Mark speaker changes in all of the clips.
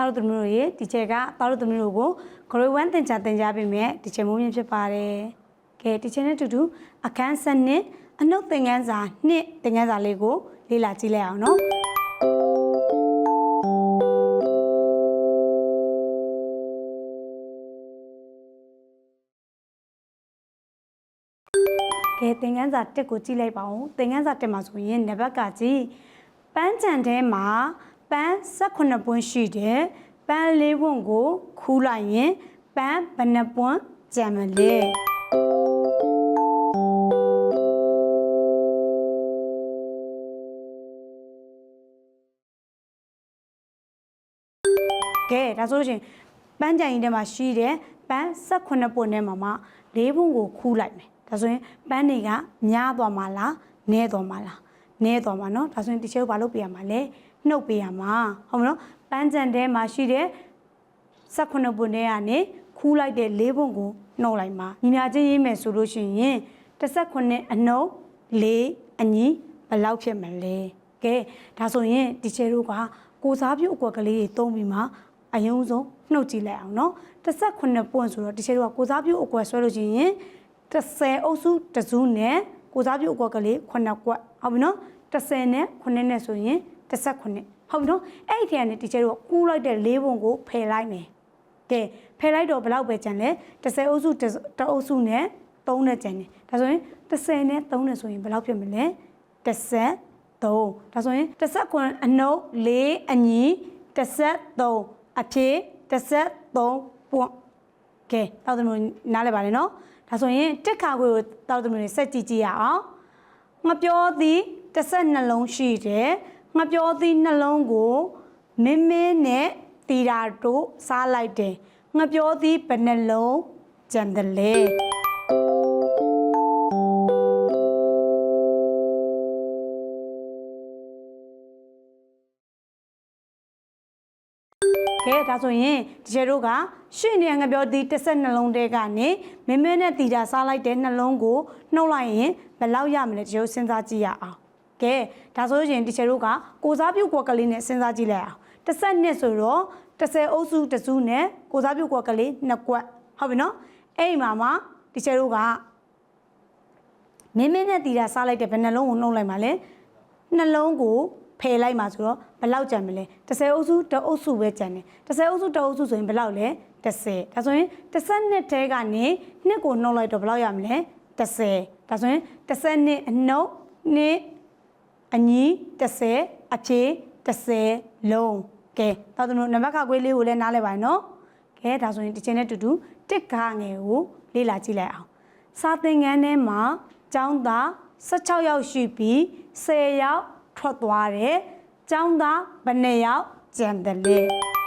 Speaker 1: တာတို့သမီးတို့ရေဒီချက်ကတာတို့သမီးတို့ကို grade 1သင်ကြားသင်ကြားပေးမယ်ဒီချက်မိုးမြင့်ဖြစ်ပါတယ်ကဲဒီချက်နဲ့အတူတူအခန်းစနစ်အနုတ်သင်ခန်းစာနှစ်သင်ခန်းစာလေးကိုလေ့လာကြည့်လိုက်အောင်နော်ကဲသင်ခန်းစာ1ကိုကြည့်လိုက်ပါဦးသင်ခန်းစာ1မှာဆိုရင်နံပါတ်ကကြည့်ပန်းချံထဲမှာ ပန်း18ပွင့်ရှိတယ်ပန်း၄ပွင့်ကိုခူးလိုက်ရင်ပန်းဘယ်နှပွင့်ကျန်မလဲကဲဒါဆိုလို့ရှရင်ပန်းကြံရင်ထဲမှာရှိတယ်ပန်း18ပွင့်ထဲမှာမှ၄ပွင့်ကိုခူးလိုက်မယ်ဒါဆိုရင်ပန်းတွေကများသွားမှာလားနည်းသွားမှာလားနည်းသွားမှာเนาะဒါဆိုရင်ဒီချက်ကိုဘာလုပ်ပေးရမှာလဲ နှုတ်ပေးရမှာဟုတ်မလားပန်းကြံထဲမှာရှိတဲ့18ဘုံထဲကနေခူးလိုက်တဲ့၄ဘုံကိုနှုတ်လိုက်မှာညီညာချင်းရေးမယ်ဆိုလို့ရှိရင်18အနှုတ်၄အညီဘလောက်ဖြစ်မလဲကဲဒါဆိုရင်ဒီချေတို့ကကိုစားပြုတ်အကွက်ကလေးတွေသုံးပြီးမှအယုံဆုံးနှုတ်ကြည့်လိုက်အောင်နော်18ပွင့်ဆိုတော့ဒီချေတို့ကကိုစားပြုတ်အကွက်ဆွဲလို့ရှိရင်30အုပ်စုတစုနဲ့ကိုစားပြုတ်အကွက်ကလေး9ကွက်ဟုတ်ပြီနော်30နဲ့9နဲ့ဆိုရင် 18ဟုတ်ပြီနော်အဲ့ဒီထဲကနေဒီချက်တို့ကကူးလိုက်တဲ့၄ပုံကိုဖယ်လိုက်မယ်ကဲဖယ်လိုက်တော့ဘယ်လောက်ပဲကျန်လဲ30အုပ်စုတစ်တစ်အုပ်စုနဲ့3နဲ့ကျန်တယ်ဒါဆိုရင်30နဲ့3နဲ့ဆိုရင်ဘယ်လောက်ဖြစ်မလဲ30 3ဒါဆိုရင်19အနှုတ်4အညီ33အဖြေ33ပွန့်ကဲတောက်သမီးနားလဲပါလေနော်ဒါဆိုရင်တက်ခါခွေကိုတောက်သမီးတွေစက်ကြည့်ကြည့်ရအောင်ငါပြောသည်တစ်နှလုံးရှိတယ် ငါပြောသည်နှလုံးကိုမင်းမင်းနဲ့တီတာတို့စားလိုက်တယ်ငါပြောသည်ဘယ်နှလုံးကြံတယ်လဲကဲဒါဆိုရင်ဒီကျတို့ကရှင့်နေငါပြောသည်တစ်ဆက်နှလုံးတဲကနေမင်းမဲနဲ့တီတာစားလိုက်တဲ့နှလုံးကိုနှုတ်လိုက်ရင်ဘယ်လောက်ရမလဲဒီကျတို့စဉ်းစားကြည့်ရအောင် ကဲဒါဆိုရင်ဒီကျတို့ကကိုစားပြုတ်ကွက်ကလေးနဲ့စဉ်းစားကြည့်လိုက်အောင်တစ်ဆက်နှစ်ဆိုတော့30အုပ်စုတစ်စုနဲ့ကိုစားပြုတ်ကွက်ကလေးနှစ်ကွက်ဟုတ်ပြီနော်အဲ့ဒီမှာမှဒီကျတို့ကမင်းမင်းနဲ့တီတာစားလိုက်တဲ့ဘယ်နှလုံးကိုနှုတ်လိုက်မှာလဲနှလုံးကိုဖယ်လိုက်မှာဆိုတော့ဘယ်လောက်ကြံမလဲ30အုပ်စုတစ်အုပ်စုပဲကြံတယ်30အုပ်စုတစ်အုပ်စုဆိုရင်ဘယ်လောက်လဲ30ဒါဆိုရင်30နှစ်ထဲကနေနှစ်ကိုနှုတ်လိုက်တော့ဘယ်လောက်ရမလဲ30ဒါဆိုရင်30နှစ်အနှုတ်နှစ် အညီ30အဖြေ30လုံးကဲတော်သူတို့နံပါတ်ခကွေးလေးကိုလည်းနားလဲပါနော်ကဲဒါဆိုရင်ဒီချိန်နဲ့တူတူတစ်ခါငယ်ကိုလေ့လာကြည့်လိုက်အောင်စာသင်ခန်းထဲမှာကျောင်းသား16ယောက်ရှိပြီး10ယောက်ထွက်သွားတယ်။ကျောင်းသားဘယ်နှစ်ယောက်ကျန်တယ်လဲ။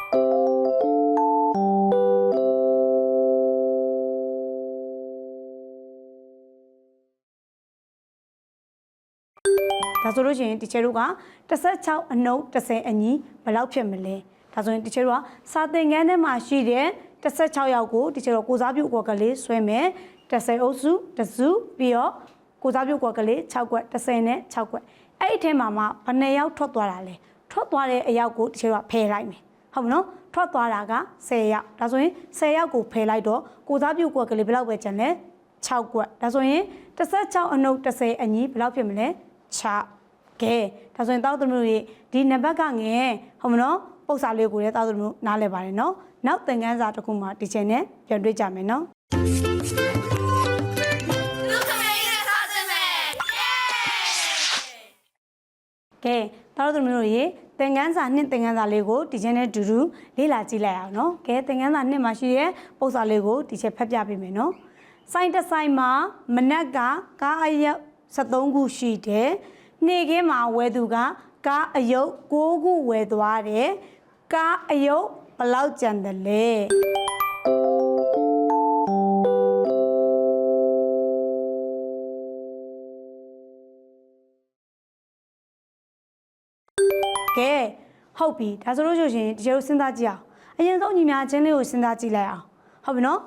Speaker 1: ဒါဆိုလို့ရှိရင်တီချာတို့က16အနှုတ်30အညီဘယ်လောက်ဖြစ်မလဲ။ဒါဆိုရင်တီချာတို့ကစာသင်ခန်းထဲမှာရှိတဲ့16ယောက်ကိုတီချာတို့ကိုစားပြုတ်အကွက်ကလေးဆွဲမယ်။30အုပ်စုတစုပြီးတော့ကိုစားပြုတ်ကွက်ကလေး6ကွက်30နဲ့6ကွက်အဲ့ဒီထဲမှာမှဘယ်နှစ်ယောက်ထွက်သွားတာလဲထွက်သွားတဲ့အယောက်ကိုတချို့ကဖယ်လိုက်မယ်ဟုတ်မနော်ထွက်သွားတာက10ယောက်ဒါဆိုရင်10ယောက်ကိုဖယ်လိုက်တော့ကိုစားပြုတ်ကွက်ကလေးဘယ်လောက်ပဲကျန်လဲ6ကွက်ဒါဆိုရင်16အနုပ်30အညီဘယ်လောက်ဖြစ်မလဲ 6ကဲဒါဆိုရင်တောက်သမီးတို့ဒီနံပါတ်ကငယ်ဟုတ်မနော်ပု္ပ္ပစာလေးကိုလည်းတောက်သမီးတို့နားလည်ပါတယ်နော်နောက်သင်ခန်းစာတစ်ခုမှဒီချိန်နဲ့ပြန်တွေ့ကြမယ်နော်
Speaker 2: လူခမေးနဲ့စားစမယ်ယေ
Speaker 1: ကဲတော်တော်မျိုးတို့ရေသင်ခန်းစာနှစ်သင်ခန်းစာလေးကိုဒီချက်နဲ့ဒူဒူလေ့လာကြည့်လိုက်အောင်နော်ကဲသင်ခန်းစာနှစ်မှာရှိတဲ့ပုံစံလေးကိုဒီချက်ဖတ်ပြပေးမယ်နော်စိုင်းတစ်ဆိုင်မှာမနက်ကကားအယုတ် 73ခုရှိတယ်နေ့ခင်းမှာဝယ်သူကကားအယုတ်6ခုဝယ်သွားတယ်ကားအယုတ်ဘယ်လောက်ကျန်တယ်လဲကဲဟုတ်ပြီဒါဆိုလို့ရှိရင်ဒီလိုစဉ်းစားကြည့်အောင်အရင်ဆုံးညီမချင်းလေးကိုစဉ်းစားကြည့်လိုက်အောင်ဟုတ်ပြီနော်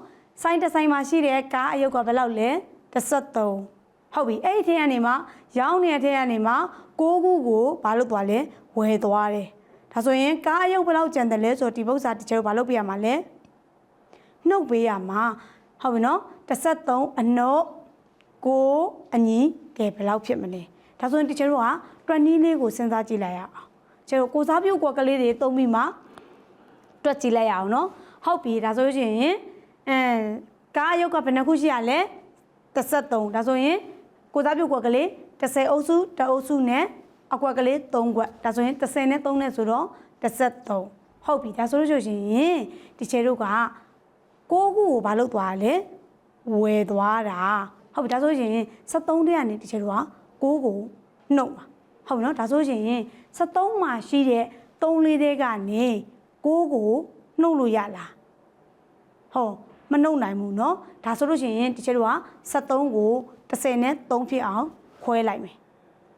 Speaker 1: စိုင်းတစ်ဆိုင်မှာရှိတဲ့ကားအယုတ်ကဘယ်လောက်လဲ33 ဟုတ်ပြီအဲ့ဒီထဲကနေမှရောင်းနေတဲ့ထဲကနေမှ6ခုကိုဘာလို့သွားလဲဝယ်သွားတယ်ဒါဒါဆိုရင်ကားအယုတ်ဘယ်လောက်ကျန်တယ်လဲဆိုတော့ဒီပု္ပ္ပစာတချို့ဘာလုပ်ပြရမှာလဲနှုတ်ပေးရမှာဟုတ်ပြီနော်33အနှုတ်9အညီကဲဘယ်လောက်ဖြစ်မလဲဒါဆိုရင်တချို့က20လေးကိုစဉ်းစားကြည့်လိုက်ရအောင်ကျတော့ကိုစားပြုတ်ကွက်ကလေးတွေသုံးပြီးမှတွက်ကြည့်လိုက်ရအောင်နော်ဟုတ်ပြီဒါဆိုလို့ရှိရင်အဲကားအယုတ်ကဘယ်နှခုရှိရလဲ33ဒါဆိုရင် ကိုသားပြုတ်ကွက်ကလေး30အုပ်စုတအုပ်စုနဲ့အကွက်ကလေး3ကွက်ဒါဆိုရင်30နဲ့3နဲ့ဆိုတော့33ဟုတ်ပြီဒါဆိုလို့ရှိရင်ဒီချေတို့က6ခုကိုဘာလုပ်သွားလဲဝယ်သွားတာဟုတ်ပြီဒါဆိုရင်73တဲ့ကနေဒီချေတို့က6ကိုနှုတ်ပါဟုတ်ပြီနော်ဒါဆိုရင်73မှာရှိတဲ့3လေးတဲ့ကနေ6ကိုနှုတ်လို့ရလားဟောမနှုတ်နိုင်ဘူးเนาะဒါဆိုလို့ရှိရင်ဒီချက်တို့က73ကို 30နဲ့3ဖြစ်အောင်ခွဲလိုက်မယ်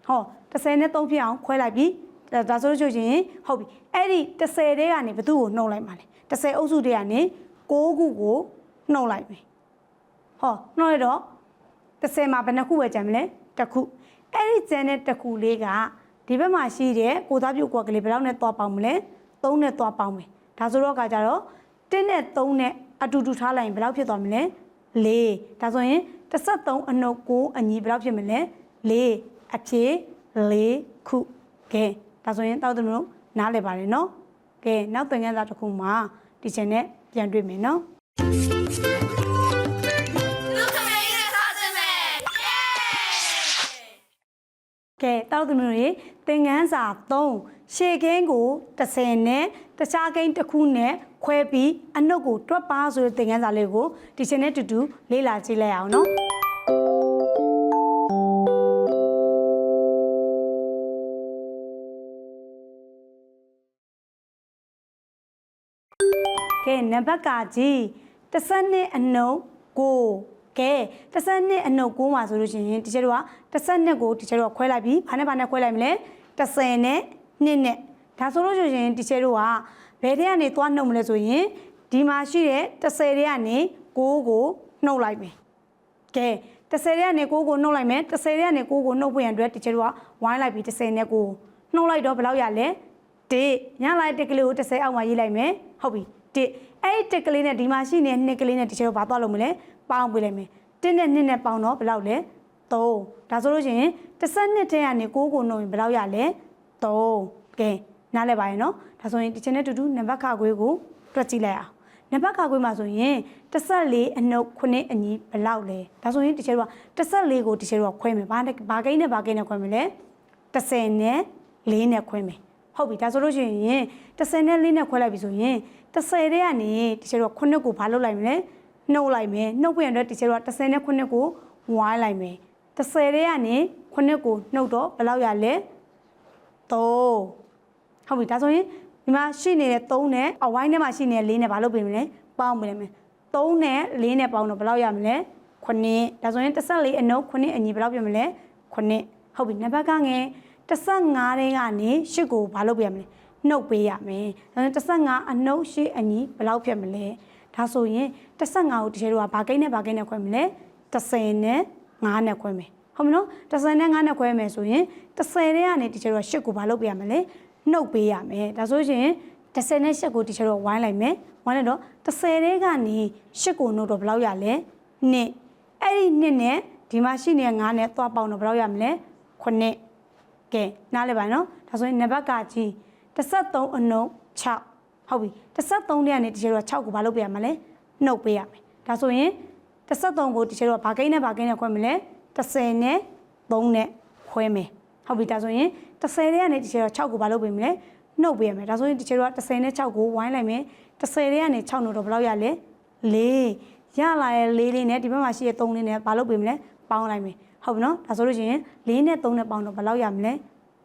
Speaker 1: ဟော30နဲ့3ဖြစ်အောင်ခွဲလိုက်ပြီဒါဒါဆိုလို့ရှိရင်ဟုတ်ပြီအဲ့ဒီ30တဲကနေဘသူ့ကိုနှုတ်လိုက်ပါလေ30အုပ်စုတဲကနေ6ခုကိုနှုတ်လိုက်မယ်ဟောနှုတ်လိုက်တော့30မှာဘယ်နှခုပဲကြံမလဲတစ်ခုအဲ့ဒီကျန်တဲ့တစ်ခုလေးကဒီဘက်မှာရှိတဲ့ကိုသားပြုတ်ကွက်ကလေးဘယ်လောက်နဲ့သွားပေါင်းမလဲ3နဲ့သွားပေါင်းမယ်ဒါဆိုတော့ကကြတော့1နဲ့3နဲ့အတူတူထားလိုက်ရင်ဘယ်လောက်ဖြစ်သွားမလဲ4ဒါဆိုရင် 33အနှုတ်9အညီဘယ်လောက်ဖြစ်မလဲ4အဖြစ်4ခုကဲဒါဆိုရင်တောက်တယ်မလို့နားလည်ပါတယ်နော်ကဲနောက်သင်ခန်းစာတစ်ခုမှာဒီချင်နဲ့ပြန်တွေ့မယ်နော်
Speaker 2: လူခမရင်းနဲ့စားစင်မယ်ယေ
Speaker 1: ကဲတောက်သူမျိုးတွေ သင်ငန်းစာ3ရှေကင်းကို30နဲ့တခြားကိန်းတစ်ခုနဲ့ခွဲပြီးအနှုတ်ကိုတွက်ပါဆိုတဲ့သင်ငန်းစာလေးကိုဒီချိန်နဲ့တူတူလေ့လာကြည့်လိုက်အောင်နော်ကဲနံပါတ်ကကြီးတစ်စက်နှစ်အနှုတ်ကိုကဲတစ်စက်နှစ်အနှုတ်ကိုမှာဆိုလို့ရှိရင်ဒီချက်တို့ကတစ်စက်နှစ်ကိုဒီချက်တို့ကခွဲလိုက်ပြီးဘာနဲ့ဘာနဲ့ခွဲလိုက်မလဲ 30နဲ့နှစ်နဲ့ဒါဆိုလို့ရှိရင်ဒီချက်တို့ကဘယ်တဲ့ကနေသွားနှုတ်မလဲဆိုရင်ဒီမှာရှိတဲ့30တဲ့ကနေ6ကိုနှုတ်လိုက်မယ်ကဲ30တဲ့ကနေ6ကိုနှုတ်လိုက်မယ်30တဲ့ကနေ6ကိုနှုတ်ဖို့ရန်အတွက်ဒီချက်တို့ကဝိုင်းလိုက်ပြီး30နဲ့6နှုတ်လိုက်တော့ဘယ်လောက်ရလဲ1ညလိုက်တစ်ကလေးကို30အောက်မှာရေးလိုက်မယ်ဟုတ်ပြီ1အဲ့ဒီတစ်ကလေးနဲ့ဒီမှာရှိနေတဲ့နှစ်ကလေးနဲ့ဒီချက်တို့ဘာသွားလို့မလဲပေါင်းပေးလိုက်မယ်1နဲ့2နဲ့ပေါင်းတော့ဘယ်လောက်လဲ 3ဒါဆိုလို့ရှိရင်တစ်ဆက်နှစ်ထဲကနေ6ကိုနှုတ်ရင်ဘယ်လောက်ရလဲ3ကဲနားလဲပါရဲ့နော်ဒါဆိုရင်ဒီချက်နဲ့တူတူနံပါတ်ခခွေးကိုတွက်ကြည့်လိုက်အောင်နံပါတ်ခခွေးမှာဆိုရင်တစ်ဆက်လေးအနှုတ်ခုနှစ်အညီဘယ်လောက်လဲဒါဆိုရင်ဒီချက်တို့ကတစ်ဆက်လေးကိုဒီချက်တို့ကခွဲမယ်ဘာနဲ့ဘာကိန်းနဲ့ဘာကိန်းနဲ့ခွဲမလဲ30နဲ့4နဲ့ခွဲမယ်ဟုတ်ပြီဒါဆိုလို့ရှိရင်30နဲ့4နဲ့ခွဲလိုက်ပြီဆိုရင်30တဲ့ကနေဒီချက်တို့ကခုနှစ်ကိုဘာလုပ်လိုက်မလဲနှုတ်လိုက်မယ်နှုတ်ပြန်တော့ဒီချက်တို့က30နဲ့ခုနှစ်ကိုဝိုင်းလိုက်မယ် 30တဲ့ကနေခုနှစ်ကိုနှုတ်တော့ဘယ်လောက်ရလဲ3ဟုတ်ပြီဒါဆိုရင်ဒီမှာရှိနေတဲ့3နဲ့အဝိုင်းထဲမှာရှိနေတဲ့4နဲ့ဘာလုပ်ပြင်မလဲပေါင်းပြင်လိုက်မယ်3နဲ့4နဲ့ပေါင်းတော့ဘယ်လောက်ရမလဲ9ဒါဆိုရင်14အနုပ်9အညီဘယ်လောက်ပြင်မလဲ9ဟုတ်ပြီနံပါတ်ကငယ်15တဲ့ကနေ8ကိုဘာလုပ်ပြရမလဲနှုတ်ပေးရမယ်ဒါဆိုရင်15အနှုတ်8အညီဘယ်လောက်ဖြစ်မလဲဒါဆိုရင်15ကိုတကယ်တော့ဘာကိန်းနဲ့ဘာကိန်းနဲ့ခွဲမလဲ30နဲ့ 9နဲ့ခွဲမယ်ဟုတ်မနော်30နဲ့9နဲ့ခွဲမယ်ဆိုရင်30တဲ့ကနေတကယ်တော့8ကိုဘာလုပ်ပြရမလဲနှုတ်ပေးရမယ်ဒါဆိုရင်30နဲ့8ကိုတကယ်တော့ဝိုင်းလိုက်မယ်ဝိုင်းလိုက်တော့30တဲ့ကနေ8ကိုနှုတ်တော့ဘယ်လောက်ရလဲနှစ်အဲ့ဒီနှစ်နဲ့ဒီမှာရှိနေတဲ့9နဲ့သွားပေါင်းတော့ဘယ်လောက်ရမလဲ9ကဲနားလဲပါနော်ဒါဆိုရင်နံပါတ်ကကြီး33အနှုတ်6ဟုတ်ပြီ33တဲ့ကနေတကယ်တော့6ကိုဘာလုပ်ပြရမလဲနှုတ်ပေးရမယ်ဒါဆိုရင် 33ကိုတကယ်တော့ဘာကိန်းနဲ့ဘာကိန်းနဲ့ခွဲမလဲ30နဲ့3နဲ့ခွဲမယ်ဟုတ်ပြီဒါဆိုရင်30တဲ့ကနေတကယ်တော့6ကိုဘာလုပ်ပေးမလဲနှုတ်ပေးရမယ်ဒါဆိုရင်တကယ်တော့30နဲ့6ကိုဝိုင်းလိုက်မယ်30တဲ့ကနေ6နှုတ်တော့ဘယ်လောက်ရလဲ4ရလာရဲ့4လေးနဲ့ဒီဘက်မှာရှိတဲ့3လေးနဲ့ဘာလုပ်ပေးမလဲပေါင်းလိုက်မယ်ဟုတ်ပြီနော်ဒါဆိုလို့ရှိရင်4နဲ့3နဲ့ပေါင်းတော့ဘယ်လောက်ရမလဲ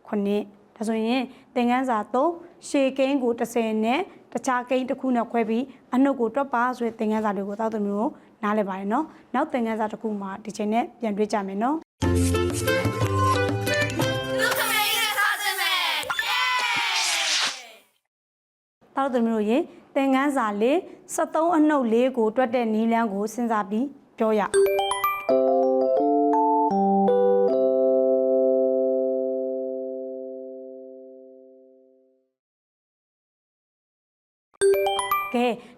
Speaker 1: 9ဒါဆိုရင်သင်ခန်းစာ3ရှေကိန်းကို30နဲ့တခြားကိန်းတစ်ခုနဲ့ခွဲပြီးအနှုတ်ကိုတွက်ပါဆိုတဲ့သင်ခန်းစာတွေကိုတောက်သမီးကို နားလည်ပါတယ်နော်နောက်သင်ခန်းစာတစ်ခုမှာဒီချိန်နဲ့ပြန်တွေ့ကြမယ်နော်
Speaker 2: လူခမရင်းနဲ့စားစင်မယ်ယေ
Speaker 1: တောက်သမီးတို့ရေသင်ခန်းစာလေး73အနှုတ်လေးကိုတွက်တဲ့နီးလန်းကိုစဉ်းစားပြီးပြောရအောင်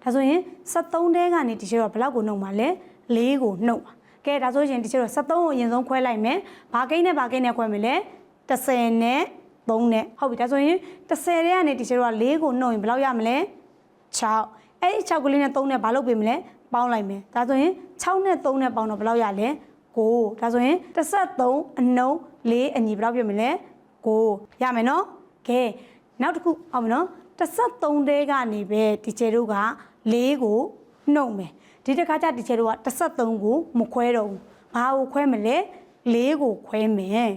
Speaker 1: ဒါဆိုရင်73တဲကနေဒီချက်တော့ဘယ်လောက်ကိုနှုတ်မှာလဲ4ကိုနှုတ်ပါကဲဒါဆိုရင်ဒီချက်တော့73ကိုအရင်ဆုံးခွဲလိုက်မယ်ဘာကိန်းနဲ့ဘာကိန်းနဲ့ခွဲမယ်လဲ30နဲ့3နဲ့ဟုတ်ပြီဒါဆိုရင်30တဲကနေဒီချက်တော့4ကိုနှုတ်ရင်ဘယ်လောက်ရမလဲ6အဲ့ဒီ6ကလေးနဲ့3နဲ့ဘာလုပ်ပေးမလဲပေါင်းလိုက်မယ်ဒါဆိုရင်6နဲ့3နဲ့ပေါင်းတော့ဘယ်လောက်ရလဲ9ဒါဆိုရင်33အနှုံး4အညီဘယ်လောက်ပြည့်မလဲ9ရမယ်နော်ကဲနောက်တစ်ခုအောင်မယ်နော်33တဲကနေပဲဒီချေတို့က 4ကိုနှုတ်မယ်ဒီတစ်ခါကျဒီချေတို့က33ကိုမခွဲတော့ဘူးဘာကိုခွဲမလဲ4ကိုခွဲမယ်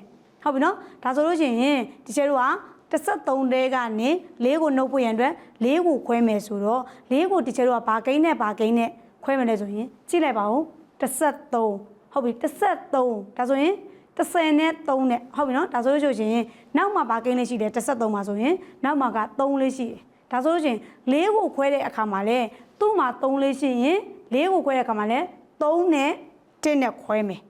Speaker 1: ဟုတ်ပြီနော်ဒါဆိုလို့ရှိရင်ဒီချေတို့က33တဲကနေ4ကိုနှုတ်ဖို့ရန်အတွက်4ကိုခွဲမယ်ဆိုတော့4ကိုဒီချေတို့ကဘာကိန်းနဲ့ဘာကိန်းနဲ့ခွဲမယ်လဲဆိုရင်ကြည့်လိုက်ပါဦး33ဟုတ်ပြီ33ဒါဆိုရင်30နဲ့3နဲ့ဟုတ်ပြီနော်ဒါဆိုလို့ရှိရင်နောက်မှာဘာကိန်းလေးရှိတယ်33မှာဆိုရင်နောက်မှာက3လေးရှိတယ် ဒါဆိုလို့ရှိရင်4ကိုခွဲတဲ့အခါမှာလဲသူ့မှာ3လေးရှိရင်4ကိုခွဲတဲ့အခါမှာလဲ3နဲ့1နဲ့ခွဲမယ်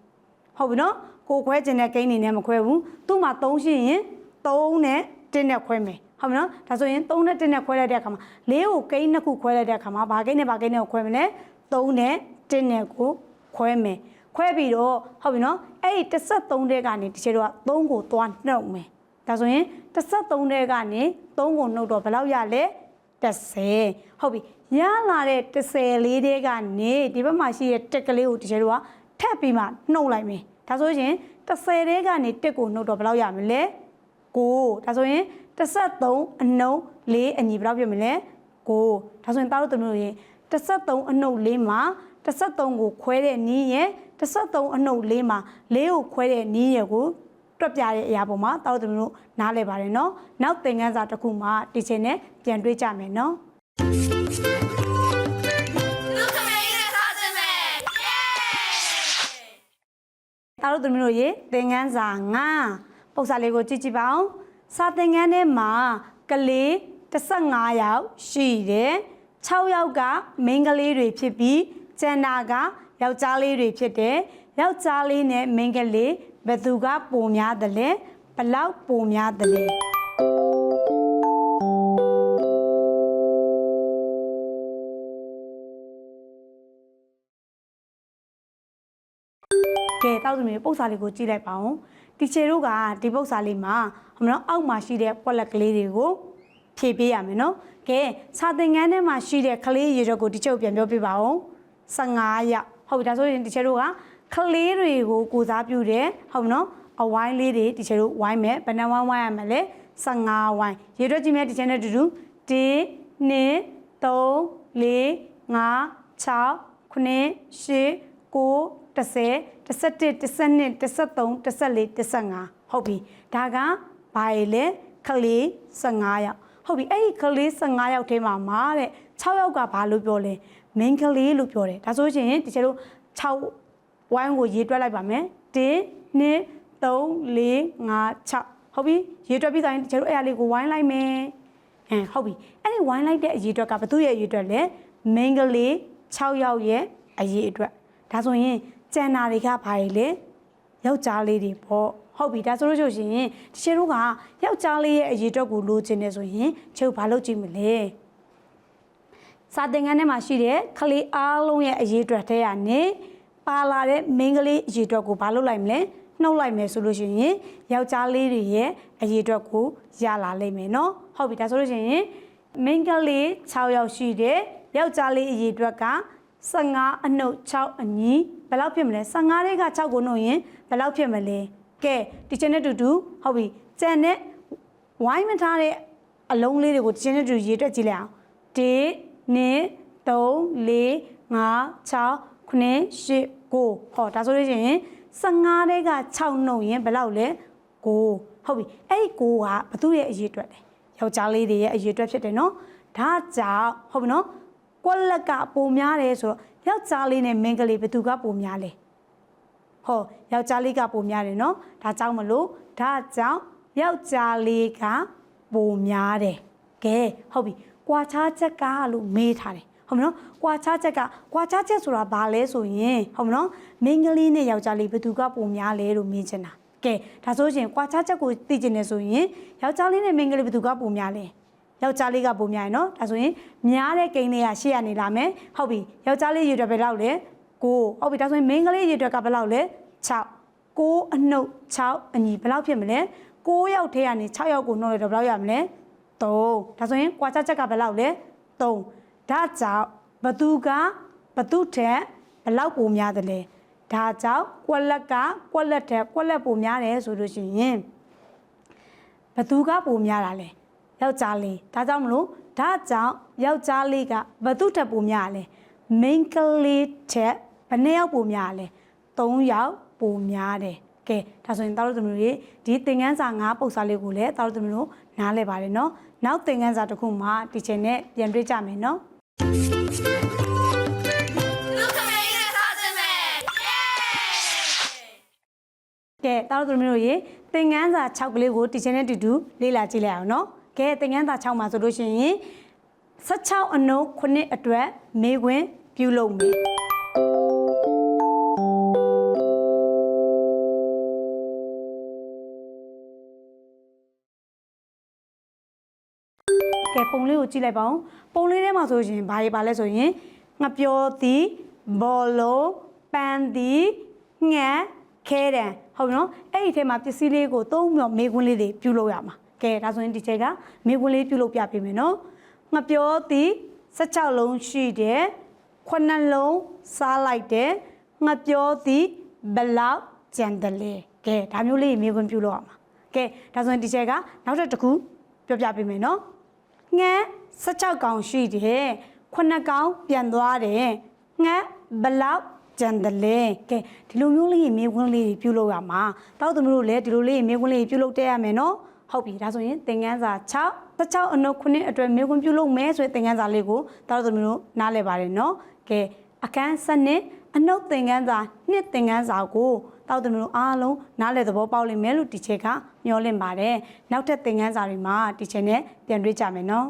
Speaker 1: ဟုတ်ပြီနော်ကိုခွဲခြင်းတဲ့ကိန်းနေနဲ့မခွဲဘူးသူ့မှာ3ရှိရင်3နဲ့1နဲ့ခွဲမယ်ဟုတ်ပြီနော်ဒါဆိုရင်3နဲ့1နဲ့ခွဲလိုက်တဲ့အခါမှာ4ကိုကိန်းနှစ်ခုခွဲလိုက်တဲ့အခါမှာဘာကိန်းနဲ့ဘာကိန်းနဲ့ကိုခွဲမလဲ3နဲ့1နဲ့ကိုခွဲမယ်ခွဲပြီးတော့ဟုတ်ပြီနော်အဲ့ဒီ33တဲ့ကနေဒီချေတော့3ကိုသွားနှုတ်မယ် ဒါဆိုရင်33တဲ့ကနေ3ကိုနှုတ်တော့ဘယ်လောက်ရလဲ30ဟုတ်ပြီရလာတဲ့30လေးတဲ့ကနေဒီဘက်မှာရှိတဲ့တက်ကလေးကိုဒီချေတော့ထပ်ပြီးမှနှုတ်လိုက်မယ်ဒါဆိုရင်30တဲ့ကနေတက်ကိုနှုတ်တော့ဘယ်လောက်ရမလဲ9ဒါဆိုရင်33အနှုတ်4အညီဘယ်လောက်ပြမလဲ9ဒါဆိုရင်သားတို့တို့ရင်33အနှုတ်4မှာ33ကိုခွဲတဲ့နီးရဲ့33အနှုတ်4မှာ4ကိုခွဲတဲ့နီးရဲ့ကို တွက်ပြတဲ့အရာပေါ်မှာတောက်သူတို့နားလဲပါတယ်နော်နောက်သင်ခန်းစာတစ်ခုမှာတီချင်နဲ့ပြန်တွေးကြမယ်နော်
Speaker 2: လူခမဲရေးတဲ့စားစင်မယ်ယေ
Speaker 1: တာတို့သမီးတို့ရေသင်ခန်းစာ9ပုံစံလေးကိုကြည့်ကြည့်ပါဦးစာသင်ခန်းထဲမှာကလေး15ယောက်ရှိတယ်6ယောက်ကမိန်းကလေးတွေဖြစ်ပြီးကျန်တာကယောက်ျားလေးတွေဖြစ်တယ်ယောက်ျားလေးနဲ့မိန်းကလေး ဘယ်သူကပိုများတယ်လဲဘလောက်ပိုများတယ်လဲကဲတောက်သမီးပု္ပ္ပစာလေးကိုကြည့်လိုက်ပါဦးတီချေတို့ကဒီပု္ပ္ပစာလေးမှာဟိုမနော်အောက်မှာရှိတဲ့ပွက်လက်ကလေးတွေကိုဖြည့်ပေးရမယ်နော်ကဲစာသင်ခန်းထဲမှာရှိတဲ့ကလေးရေတော့ကိုဒီချုပ်ပြန်ပြောပြပါဦး15ရက်ဟုတ်ပြီဒါဆိုရင်တီချေတို့က ကလေးတွေကိုကိုစားပြုတယ်ဟုတ်မနော်အဝိုင်းလေးတွေတီချေတို့ဝိုင်းမယ်ဘယ်နှဝိုင်းဝိုင်းရမလဲ15ဝိုင်းရေတော့ကြည့်မယ်တီချေနဲ့တူတူ1 2 3 4 5 6 9 10 11 12 13 14 15ဟုတ်ပြီဒါကဘာလဲလဲကလေး15ယောက်ဟုတ်ပြီအဲ့ဒီကလေး15ယောက်ထဲမှာမာတဲ့6ယောက်ကဘာလို့ပြောလဲမင်းကလေးလို့ပြောတယ်ဒါဆိုရင်ဒီကျတို့6 ဝိုင်းကိုရေးတွက်လိုက်ပါမယ်1 2 3 4 5 6ဟုတ်ပြီရေးတွက်ပြီးတိုင်းဒီကျတို့အဲ့အရာလေးကိုဝိုင်းလိုက်မယ်အင်းဟုတ်ပြီအဲ့ဒီဝိုင်းလိုက်တဲ့အရေးအတွက်ကဘသူ့ရဲ့အရေးအတွက်လဲမင်းကလေး6ယောက်ရဲ့အရေးအတွက်ဒါဆိုရင်ကျန်နာတွေကဘာတွေလဲယောက်ျားလေးတွေပေါ့ဟုတ်ပြီဒါဆိုလို့ရှိရင်တချို့တို့ကယောက်ျားလေးရဲ့အရေးအတွက်ကိုလိုချင်နေဆိုရင်ချုပ်ဘာလုပ်ကြည့်မလဲစာသင်ခန်းထဲမှာရှိတဲ့ကလေးအားလုံးရဲ့အရေးအတွက်ထဲကနေ ပါလာတဲ့မင်းကလေးအရေးအတွက်ကိုဘာလုပ်လိုက်မလဲနှုတ်လိုက်မယ်ဆိုလို့ရှိရင်ယောက်ျားလေးတွေရဲ့အရေးအတွက်ကိုရလာလိမ့်မယ်နော်ဟုတ်ပြီဒါဆိုလို့ရှိရင်မင်းကလေး6ယောက်ရှိတယ်ယောက်ျားလေးအရေးအတွက်က15အနှုတ်6အညီဘယ်လောက်ဖြစ်မလဲ15တွေက6ကိုနှုတ်ရင်ဘယ်လောက်ဖြစ်မလဲကဲဒီချက်နဲ့တူတူဟုတ်ပြီကြံတဲ့ဝိုင်းမထားတဲ့အလုံးလေးတွေကိုဒီချက်နဲ့တူရေးတွက်ကြည့်လိုက်အောင်1 2 3 4 5 6 9 10 9ဟောဒါဆိုလို့ရှိရင်15တဲ့က6နှုတ်ရင်ဘယ်လောက်လဲ9ဟုတ်ပြီအဲ့ဒီ9ကဘသူ့ရဲ့အရေးအတွက်လဲယောက်ျားလေးတွေရဲ့အရေးအတွက်ဖြစ်တယ်နော်ဒါကြောင့်ဟုတ်ပြီနော်ကွက်လက်ကပိုများတယ်ဆိုတော့ယောက်ျားလေးနဲ့မိန်းကလေးဘသူကပိုများလဲဟောယောက်ျားလေးကပိုများတယ်နော်ဒါကြောင့်မလို့ဒါကြောင့်ယောက်ျားလေးကပိုများတယ်ကဲဟုတ်ပြီကွာခြားချက်ကလို့မေးထားတယ် ဟုတ်မနော်။ကွာခြားချက်ကကွာခြားချက်ဆိုတာဘာလဲဆိုရင်ဟုတ်မနော်။မိန်းကလေးနဲ့ယောက်ျားလေးဘယ်သူကပုံများလဲလို့မေးချင်တာ။ကဲဒါဆိုရင်ကွာခြားချက်ကိုသိချင်နေဆိုရင်ယောက်ျားလေးနဲ့မိန်းကလေးဘယ်သူကပုံများလဲ။ယောက်ျားလေးကပုံများရယ်နော်ဒါဆိုရင်များတဲ့ကိန်းလေးကရှေ့ကနေလာမယ်ဟုတ်ပြီယောက်ျားလေးရေတွက်ဘယ်လောက်လဲ9ဟုတ်ပြီဒါဆိုရင်မိန်းကလေးရေတွက်ကဘယ်လောက်လဲ6 9အနှုတ်6အညီဘယ်လောက်ဖြစ်မလဲ9ယောက်ထဲကနေ6ယောက်ကိုနှုတ်လိုက်တော့ဘယ်လောက်ရမလဲ3ဒါဆိုရင်ကွာချက်ချက်ကဘယ်လောက်လဲ3 ဒါကြောင့်ဘသူကဘသူထက်ဘယ်လောက်ပိုများတယ်လဲဒါကြောင့်ကွက်လက်ကကွက်လက်ထက်ကွက်လက်ပိုများတယ်ဆိုလို့ရှိရင်ဘသူကပိုများတာလဲယောက်ျားလေးဒါကြောင့်မလို့ဒါကြောင့်ယောက်ျားလေးကဘသူထက်ပိုများလဲ main ကလေးထက်ဘယ်နှစ်ယောက်ပိုများလဲ3ယောက်ပိုများတယ်ကဲဒါဆိုရင်တောက်လို့သမီးတို့ဒီသင်ခန်းစာ၅ပုံစံလေးကိုလည်းတောက်လို့သမီးတို့နားလည်ပါတယ်နော်နောက်သင်ခန်းစာတစ်ခုမှတီချင်နဲ့ပြန်တွေ့ကြမယ်နော် ကဲတားတို့သမီးတို့ရေသင်ငန်းစာ6ကလေးကိုတီချင်နဲ့တူတူလေ့လာကြည့်လိုက်အောင်နော်ကဲသင်ငန်းစာ6မှာဆိုလို့ရှိရင်16အနု9အတွက်မေခွန်းပြုလုပ်မယ်ကဲပုံလေးကိုကြည့်လိုက်ပါဦးပုံလေးထဲမှာဆိုရင်ဘာရေးပါလဲဆိုရင်ငပြောသည်ဘောလုံးပန်းသည်ငှက်ခဲတံ ဟုတ်ပြီနော်အဲ့ဒီထဲမှာပစ္စည်းလေးကိုသုံးပြီးတော့မေးခွန်းလေးတွေပြုလုပ်ရမှာကဲဒါဆိုရင်ဒီချက်ကမေးခွန်းလေးပြုလုပ်ပြပေးမယ်နော်ငပြောသည်16လုံးရှိတယ်ခုနှစ်လုံးစားလိုက်တယ်ငပြောသည်ဘယ်လောက်ကြံတယ်လဲကဲဒါမျိုးလေးမေးခွန်းပြုလုပ်ရမှာကဲဒါဆိုရင်ဒီချက်ကနောက်ထပ်တစ်ခုပြောပြပေးမယ်နော်ငှက်16ကောင်ရှိတယ်ခုနှစ်ကောင်ပြန်သွားတယ်ငှက်ဘယ်လောက် ကြံတယ်လဲကဲဒီလိုမျိုးလေးမေးခွန်းလေးပြုလုပ်ရမှာတောက်သမီးတို့လည်းဒီလိုလေးမေးခွန်းလေးပြုလုပ်တတ်ရမယ်နော်ဟုတ်ပြီဒါဆိုရင်သင်ခန်းစာ6 16အနုခုနှစ်အတွက်မေးခွန်းပြုလုပ်မယ်ဆိုရင်သင်ခန်းစာလေးကိုတောက်သမီးတို့နားလည်ပါတယ်နော်ကဲအခန်းစနစ်အနုသင်ခန်းစာနှစ်သင်ခန်းစာကိုတောက်သမီးတို့အားလုံးနားလည်သဘောပေါက်လိမ့်မယ်လို့တီချက်ကမျှော်လင့်ပါတယ်နောက်ထပ်သင်ခန်းစာတွေမှာတီချက်နဲ့ပြန်တွေ့ကြမယ်နော်